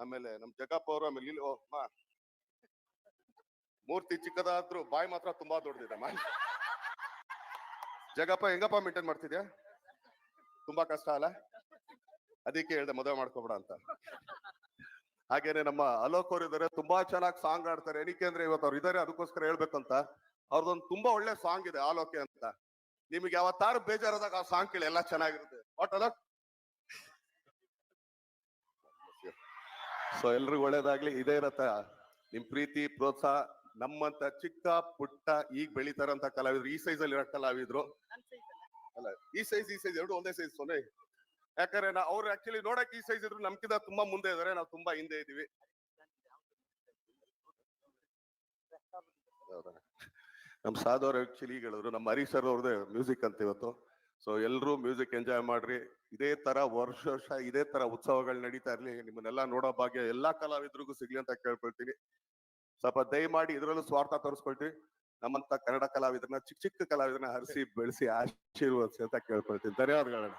ಆಮೇಲೆ ನಮ್ ಜಗಪ್ಪ ಅವರು ಆಮೇಲೆ ಇಲ್ಲಿ. ಮೂರ್ತಿ ಚಿಕ್ಕದಾದ್ರು ಬಾಯಿ ಮಾತ್ರ ತುಂಬಾ ದೊಡ್ಡದಿದೆ ಜಗಪ್ಪ ಹೆಂಗಪ್ಪ ಮೇಂಟೈನ್ ಮಾಡ್ತಿದ್ಯಾ? ತುಂಬಾ ಕಷ್ಟ ಅಲ್ಲ? ಅದಕ್ಕೆ ಹೇಳ್ದೆ ಮದುವೆ ಮಾಡ್ಕೊಬೇಡ ಅಂತ. ಹಾಗೇನೆ ನಮ್ಮ ಅಲೋಕ್ ಅವ್ರು ಇದಾರೆ, ತುಂಬಾ ಚೆನ್ನಾಗಿ ಸಾಂಗ್ ಆಡ್ತಾರೆ ಏನಕ್ಕೆ ಅಂದ್ರೆ ಇವತ್ತು ಅವ್ರು ಇದಾರೆ, ಅದಕ್ಕೋಸ್ಕರ ಹೇಳ್ಬೇಕಂತ. ಅವ್ರದೊಂದು ತುಂಬಾ ಒಳ್ಳೆ ಸಾಂಗ್ ಇದೆ, ಆಲೋಕೆ ಅಂತ. ನಿಮಗೆ ಯಾವತ್ತಾರು ಬೇಜಾರಾದಾಗ ಆ ಸಾಂಗ್ ಕೇಳಿ, ಎಲ್ಲ ಚೆನ್ನಾಗಿರುತ್ತೆ. ವಾಟ್ ಅಲೋಕ್? ಸೊ ಎಲ್ರಿಗೂ ಒಳ್ಳೇದಾಗ್ಲಿ. ಇದೇ ಇರತ್ತ ನಿಮ್ ಪ್ರೀತಿ ಪ್ರೋತ್ಸಾಹ ನಮ್ಮಂತ ಚಿಕ್ಕ ಪುಟ್ಟ ಈಗ ಬೆಳಿತಾರಂತ ಕಲಾವಿದ್ರು. ಈ ಸೈಜ್ ಅಲ್ಲಿ ಇರೋ ಕಲಾವಿದ್ರು. ಅಲ್ಲ. ಈ ಸೈಜ್ ಈ ಸೈಜ್ ಎರಡು ಒಂದೇ ಸೈಜ್ ಸೊನ್ನೆ ಯಾಕಂದ್ರೆ ನಾ ಅವ್ರು ಆಕ್ಚುಲಿ ನೋಡಕ್ ಈ ಸೈಜ್ ಇದ್ರು ನಮ್ಕಿಂತ ತುಂಬಾ ಮುಂದೆ ಇದಾರೆ. ನಾವು ತುಂಬಾ ಹಿಂದೆ ಇದೀವಿ? ನಮ್ ಸಾಧು ಆಕ್ಚುಲಿ ಈಗ ಹೇಳಿದ್ರು ನಮ್ಮ ಹರೀಶ್ ಸರ್ ಅವ್ರದ್ದು ಮ್ಯೂಸಿಕ್ ಅಂತ ಇವತ್ತು. ಸೊ ಎಲ್ಲರೂ ಮ್ಯೂಸಿಕ್ ಎಂಜಾಯ್ ಮಾಡ್ರಿ. ಇದೇ ತರ ವರ್ಷ ವರ್ಷ, ಇದೇ ತರ ಉತ್ಸವಗಳು ನಡೀತಾ ಇರ್ಲಿ. ನಿಮ್ಮನ್ನೆಲ್ಲ ನೋಡೋ ಭಾಗ್ಯ ಎಲ್ಲಾ ಕಲಾವಿದ್ರಿಗೂ ಸಿಗ್ಲಿ ಅಂತ ಕೇಳ್ಕೊಳ್ತೀನಿ. ಸ್ವಲ್ಪ ದಯಮಾಡಿ ಇದ್ರಲ್ಲೂ ಸ್ವಾರ್ಥ ತೋರಿಸ್ಕೊಳ್ತೀವಿ. ನಮ್ಮಂತ ಕನ್ನಡ ಕಲಾವಿದರನ್ನ, ಚಿಕ್ಕ ಚಿಕ್ಕ ಕಲಾವಿದರನ್ನ ಹರಿಸಿ, ಬೆಳೆಸಿ, ಆಶೀರ್ವದಿಸಿ ಅಂತ ಕೇಳ್ಕೊಳ್ತೀನಿ. ಧನ್ಯವಾದಗಳನ್ನ